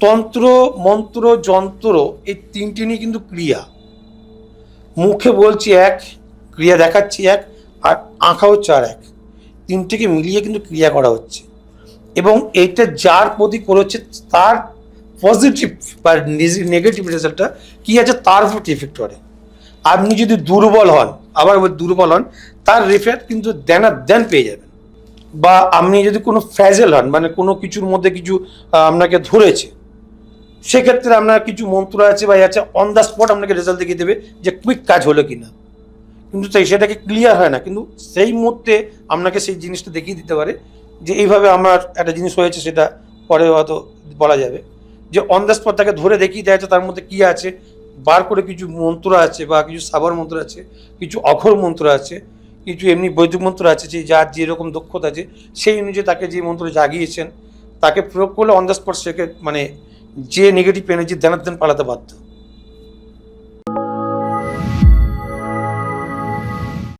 তন্ত্র, মন্ত্র, যন্ত্র এই তিনটি নিয়ে কিন্তু ক্রিয়া। মুখে বলছি এক, ক্রিয়া দেখাচ্ছি এক, আর আঁকা হচ্ছে আর এক। তিনটিকে মিলিয়ে কিন্তু ক্রিয়া করা হচ্ছে। এবং এইটা যার প্রতি করেছে তার পজিটিভ বা নেগেটিভ রেজাল্টটা কী আছে? তার উপর এফেক্ট করে আপনি যদি দুর্বল হন, আবার বলি দুর্বল হন, তার রেফেক্ট কিন্তু দেন আর দেন পেয়ে যাবেন। বা আপনি যদি কোনো ফ্যাজেল হন মানে কোনো কিছুর মধ্যে কিছু আপনাকে ধরেছে সেক্ষেত্রে আপনার কিছু মন্ত্র আছে বা আছে অন দ্য স্পট আপনাকে রেজাল্ট দেখিয়ে দেবে যে কুইক কাজ হলো কি না কিন্তু তাই সেটাকে ক্লিয়ার হয় না, কিন্তু সেই মুহূর্তে আপনাকে সেই জিনিসটা দেখিয়ে দিতে পারে যে এইভাবে আমার একটা জিনিস হয়েছে, সেটা পরে হয়তো বলা যাবে। যে অন দ্য স্পট তাকে ধরে দেখিয়ে দেওয়া তার মধ্যে কি আছে, বার করে কিছু মন্ত্র আছে বা কিছু সাবর মন্ত্র আছে, কিছু অক্ষর মন্ত্র আছে, কিছু এমনি বৈদিক মন্ত্র আছে, যে যার যেরকম দক্ষতা আছে, সেই অনুযায়ী তাকে যে মন্ত্র জাগিয়েছেন, তাকে প্রয়োগ করলে অন দ্য স্পট সেকে মানে যে নেগেটিভ এনার্জি দেনার দেন পালাতে বাধ্য।